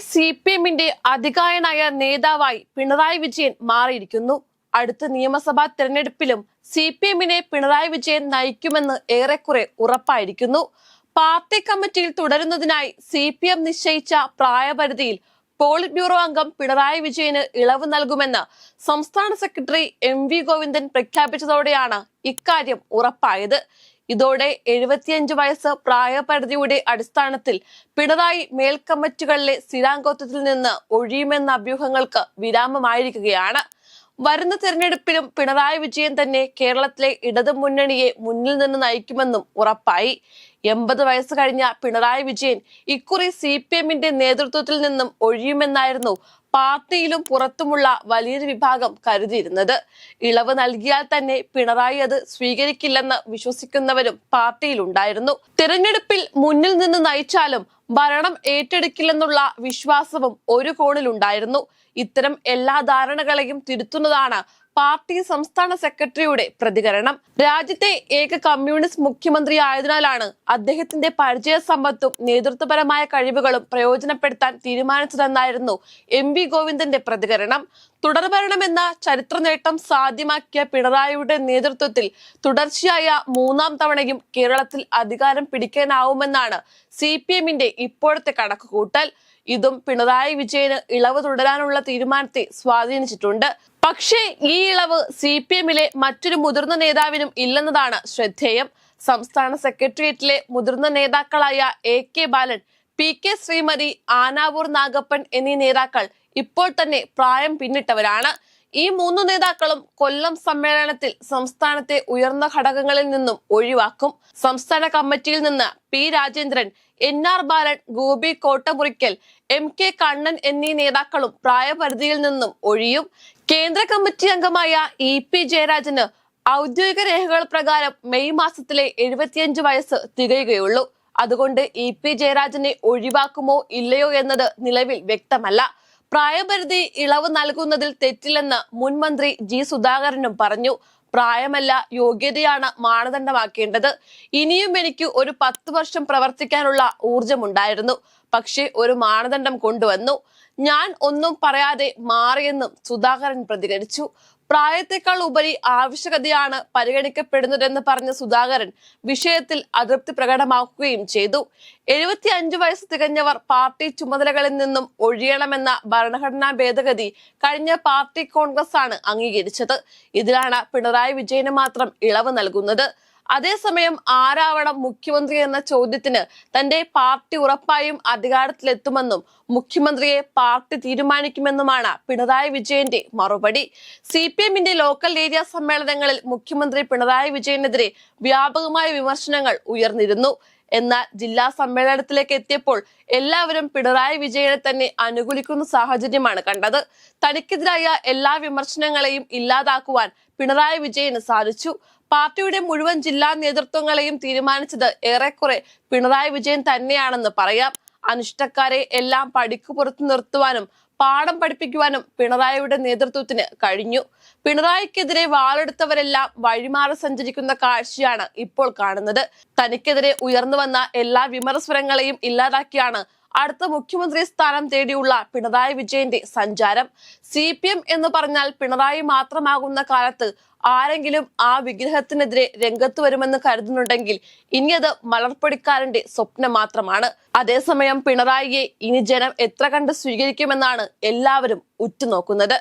C P എമ്മിന്റെ അധികായനായ നേതാവായി പിണറായി വിജയൻ മാറിയിരിക്കുന്നു. അടുത്ത നിയമസഭാ തെരഞ്ഞെടുപ്പിലും സി പി എമ്മിനെ പിണറായി വിജയൻ നയിക്കുമെന്ന് ഏറെക്കുറെ ഉറപ്പായിരിക്കുന്നു. പാർട്ടി കമ്മിറ്റിയിൽ തുടരുന്നതിനായി സി പി എം നിശ്ചയിച്ച പ്രായപരിധിയിൽ പോളിറ്റ് ബ്യൂറോ അംഗം പിണറായി വിജയന് ഇളവ് നൽകുമെന്ന് സംസ്ഥാന സെക്രട്ടറി എം വി ഗോവിന്ദൻ പ്രഖ്യാപിച്ചതോടെയാണ് ഇക്കാര്യം ഉറപ്പായത്. ഇതോടെ എഴുപത്തിയഞ്ച് വയസ്സ് പ്രായപരിധിയുടെ അടിസ്ഥാനത്തിൽ പിണറായി മേൽക്കമ്മറ്റുകളിലെ സ്ഥിരാംഗത്വത്തിൽ നിന്ന് ഒഴിയുമെന്ന അഭ്യൂഹങ്ങൾക്ക് വിരാമമായിരിക്കുകയാണ്. വരുന്ന തെരഞ്ഞെടുപ്പിലും പിണറായി വിജയൻ തന്നെ കേരളത്തിലെ ഇടതു മുന്നണിയെ മുന്നിൽ നിന്ന് നയിക്കുമെന്നും ഉറപ്പായി. എൺപത് വയസ്സ് കഴിഞ്ഞ പിണറായി വിജയൻ ഇക്കുറി സി പി എമ്മിന്റെ നേതൃത്വത്തിൽ നിന്നും ഒഴിയുമെന്നായിരുന്നു പാർട്ടിയിലും പുറത്തുമുള്ള വലിയൊരു വിഭാഗം കരുതിയിരുന്നത്. ഇളവ് നൽകിയാൽ തന്നെ പിണറായി അത് സ്വീകരിക്കില്ലെന്ന് വിശ്വസിക്കുന്നവരും പാർട്ടിയിലുണ്ടായിരുന്നു. തിരഞ്ഞെടുപ്പിൽ മുന്നിൽ നിന്ന് നയിച്ചാലും ഭരണം ഏറ്റെടുക്കില്ലെന്നുള്ള വിശ്വാസവും ഒരു കോണിലുണ്ടായിരുന്നു. ഇത്തരം എല്ലാ ധാരണകളെയും തിരുത്തുന്നതാണ് പാർട്ടി സംസ്ഥാന സെക്രട്ടറിയുടെ പ്രതികരണം. രാജ്യത്തെ ഏക കമ്മ്യൂണിസ്റ്റ് മുഖ്യമന്ത്രി ആയതിനാലാണ് അദ്ദേഹത്തിന്റെ പരിചയ സമ്പത്തും നേതൃത്വപരമായ കഴിവുകളും പ്രയോജനപ്പെടുത്താൻ തീരുമാനിച്ചതെന്നായിരുന്നു എം വി ഗോവിന്ദന്റെ പ്രതികരണം. തുടർഭരണമെന്ന ചരിത്ര നേട്ടം സാധ്യമാക്കിയ പിണറായിയുടെ നേതൃത്വത്തിൽ തുടർച്ചയായ മൂന്നാം തവണയും കേരളത്തിൽ അധികാരം പിടിക്കാനാവുമെന്നാണ് സി പി എമ്മിന്റെ ഇപ്പോഴത്തെ കണക്കുകൂട്ടൽ. ഇതും പിണറായി വിജയന് ഇളവ് തുടരാനുള്ള തീരുമാനത്തെ സ്വാധീനിച്ചിട്ടുണ്ട്. പക്ഷേ ഈ ഇളവ് സി പി എമ്മിലെ മറ്റൊരു മുതിർന്ന നേതാവിനും ഇല്ലെന്നതാണ് ശ്രദ്ധേയം. സംസ്ഥാന സെക്രട്ടേറിയറ്റിലെ മുതിർന്ന നേതാക്കളായ A K Balan P K Sreemathi Anavoor Nagappan എന്നീ നേതാക്കൾ ഇപ്പോൾ തന്നെ പ്രായം പിന്നിട്ടവരാണ്. ഈ മൂന്ന് നേതാക്കളും കൊല്ലം സമ്മേളനത്തിൽ സംസ്ഥാനത്തെ ഉയർന്ന ഘടകങ്ങളിൽ നിന്നും ഒഴിവാക്കും. സംസ്ഥാന കമ്മിറ്റിയിൽ നിന്ന് P Rajendran N R Balan Gopi Kottamurikkal M K Kannan എന്നീ നേതാക്കളും പ്രായപരിധിയിൽ നിന്നും ഒഴിയും. കേന്ദ്ര കമ്മിറ്റി അംഗമായ ഇ പി ജയരാജന് ഔദ്യോഗിക രേഖകൾ പ്രകാരം മെയ് മാസത്തിലെ എഴുപത്തിയഞ്ച് വയസ്സ് തികയുകയുള്ളൂ. അതുകൊണ്ട് ഇ പി ജയരാജനെ ഒഴിവാക്കുമോ ഇല്ലയോ എന്നത് നിലവിൽ വ്യക്തമല്ല. പ്രായപരിധി ഇളവ് നൽകുന്നതിൽ തെറ്റില്ലെന്ന് മുൻമന്ത്രി ജി സുധാകരനും പറഞ്ഞു. പ്രായമല്ല യോഗ്യതയാണ് മാനദണ്ഡമാക്കേണ്ടത്. ഇനിയും എനിക്ക് ഒരു പത്ത് വർഷം പ്രവർത്തിക്കാനുള്ള ഊർജമുണ്ടായിരുന്നു പക്ഷേ ഒരു മാനദണ്ഡം കൊണ്ടുവന്നു. ഞാൻ ഒന്നും പറയാതെ മാറിയെന്നും സുധാകരൻ പ്രതികരിച്ചു. പ്രായത്തെക്കാൾ ഉപരി ആവശ്യകതയാണ് പരിഗണിക്കപ്പെടുന്നതെന്ന് പറഞ്ഞ സുധാകരൻ വിഷയത്തിൽ അതൃപ്തി പ്രകടമാക്കുകയും ചെയ്തു. എഴുപത്തി അഞ്ചു വയസ്സ് തികഞ്ഞവർ പാർട്ടി ചുമതലകളിൽ നിന്നും ഒഴിയണമെന്ന ഭരണഘടനാ ഭേദഗതി കഴിഞ്ഞ പാർട്ടി കോൺഗ്രസ് ആണ് അംഗീകരിച്ചത്. ഇതിലാണ് പിണറായി വിജയന് മാത്രം ഇളവ് നൽകുന്നത്. അതേസമയം ആരാവണം മുഖ്യമന്ത്രി എന്ന ചോദ്യത്തിന് തന്റെ പാർട്ടി ഉറപ്പായും അധികാരത്തിലെത്തുമെന്നും മുഖ്യമന്ത്രിയെ പാർട്ടി തീരുമാനിക്കുമെന്നുമാണ് പിണറായി വിജയന്റെ മറുപടി. സി പി എമ്മിന്റെ ലോക്കൽ ഏരിയ സമ്മേളനങ്ങളിൽ മുഖ്യമന്ത്രി പിണറായി വിജയനെതിരെ വ്യാപകമായ വിമർശനങ്ങൾ ഉയർന്നിരുന്നു. എന്നാൽ ജില്ലാ സമ്മേളനത്തിലേക്ക് എത്തിയപ്പോൾ എല്ലാവരും പിണറായി വിജയനെ തന്നെ അനുകൂലിക്കുന്ന സാഹചര്യമാണ് കണ്ടത്. തനിക്കെതിരായ എല്ലാ വിമർശനങ്ങളെയും ഇല്ലാതാക്കുവാൻ പിണറായി വിജയന് സാധിച്ചു. പാർട്ടിയുടെ മുഴുവൻ ജില്ലാ നേതൃത്വങ്ങളെയും തീരുമാനിച്ചത് ഏറെക്കുറെ പിണറായി വിജയൻ തന്നെയാണെന്ന് പറയാം. അനിഷ്ടക്കാരെ എല്ലാം പഠിക്കു പുറത്തു നിർത്തുവാനും പാഠം പഠിപ്പിക്കുവാനും പിണറായിയുടെ നേതൃത്വത്തിന് കഴിഞ്ഞു. പിണറായിക്കെതിരെ വാളെടുത്തവരെല്ലാം വഴിമാറി സഞ്ചരിക്കുന്ന കാഴ്ചയാണ് ഇപ്പോൾ കാണുന്നത്. തനിക്കെതിരെ ഉയർന്നു വന്ന എല്ലാ വിമർശനങ്ങളെയും ഇല്ലാതാക്കിയാണ് അടുത്ത മുഖ്യമന്ത്രി സ്ഥാനം തേടിയുള്ള പിണറായി വിജയന്റെ സഞ്ചാരം സി പി എം എന്ന് പറഞ്ഞാൽ പിണറായി മാത്രമാകുന്ന കാലത്ത് ആരെങ്കിലും ആ വിഗ്രഹത്തിനെതിരെ രംഗത്ത് വരുമെന്ന് കരുതുന്നുണ്ടെങ്കിൽ ഇനി അത് മലർപ്പൊടിക്കാരന്റെ സ്വപ്നം മാത്രമാണ്. അതേസമയം പിണറായിയെ ഇനി ജനം എത്ര കണ്ട് സ്വീകരിക്കുമെന്നാണ് എല്ലാവരും ഉറ്റുനോക്കുന്നത്.